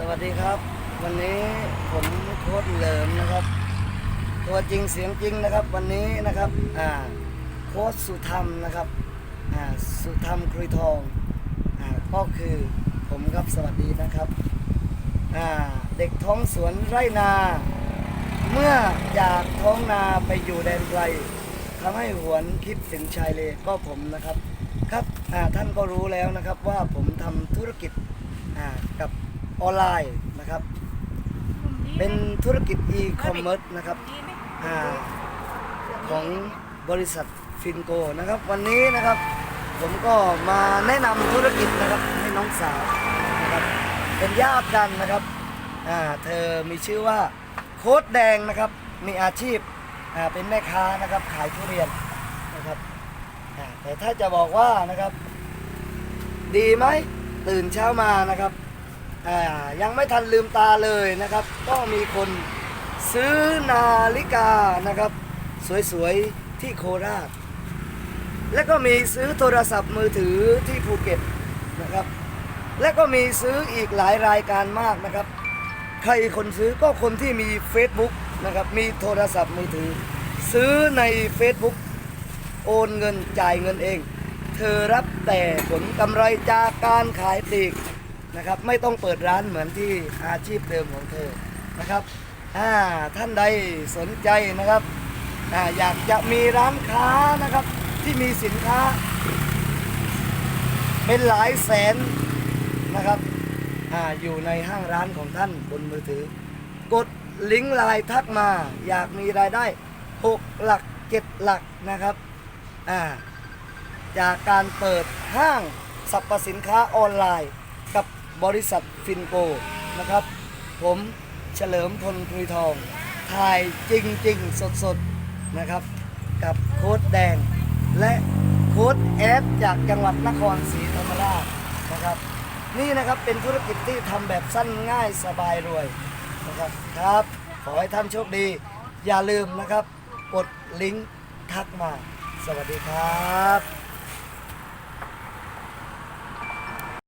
สวัสดีครับ วันนี้ผมโค้ดเหลิมนะครับ ตัวจริงเสียงจริงนะครับ วันนี้นะครับอ่าโค้ดสุธรรมนะครับอ่าสุธรรมครุยทองอ่าก็คือผมครับสวัสดีนะครับอ่าเด็กท้องสวนไร่นา เมื่อจากท้องนาไปอยู่แดนไกลทำให้หวนคิดถึงชายเลก็ผมนะครับ ครับท่านก็รู้แล้วนะครับว่าผมทำธุรกิจกับ ออนไลน์นะครับ เป็นธุรกิจ e-commerce นะครับอ่าของบริษัทฟินโกนะครับ วันนี้นะครับ ผมก็มาแนะนำธุรกิจนะครับให้น้องสาวนะครับเป็นญาติกันนะครับอ่าเธอมีชื่อว่าโค้ดแดงนะครับมีอาชีพอ่าเป็นแม่ค้านะครับขายทุเรียนนะครับแต่ถ้าจะบอกว่านะครับ ดีไหมตื่นเช้ามานะครับ ยังไม่ทันลืมตาเลยนะครับ ก็มีคนซื้อนาฬิกานะครับ สวยๆ ที่โคราช แล้วก็มีซื้อโทรศัพท์มือถือที่ภูเก็ตนะครับ และก็มีซื้ออีกหลายรายการมากนะครับ ใครคนซื้อก็คนที่มี Facebook นะครับ มีโทรศัพท์มือถือ ซื้อใน Facebook โอนเงินจ่ายเงินเอง เธอรับแต่ผลกำไรจากการขายปลีก นะครับ ไม่ต้องเปิดร้านเหมือนที่อาชีพเดิมของเธอนะครับอ่าท่านใดสนใจนะครับอ่าอยากจะมีร้านค้านะครับที่มีสินค้า เป็นหลายแสนนะครับอาอยู่ในห้างร้านของท่านบนมือถือ กดลิงก์ไลน์ทักมา อยากมีรายได้ 6 หลัก 7 หลักนะครับอ่าจากการเปิดห้างสรรพสินค้าออนไลน์ บริษัทฟินโกนะครับ ผมเฉลิมพลคุยทองถ่ายจริง ๆ สด ๆ นะครับ กับโค้ดแดง และโค้ดแอดจากจังหวัดนครศรีธรรมราชนะครับ นี่นะครับเป็นธุรกิจที่ทำแบบสั้นง่ายสบายรวยนะครับครับ ขอให้ท่านโชคดี อย่าลืมนะครับ กดลิงก์ทักมา สวัสดีครับ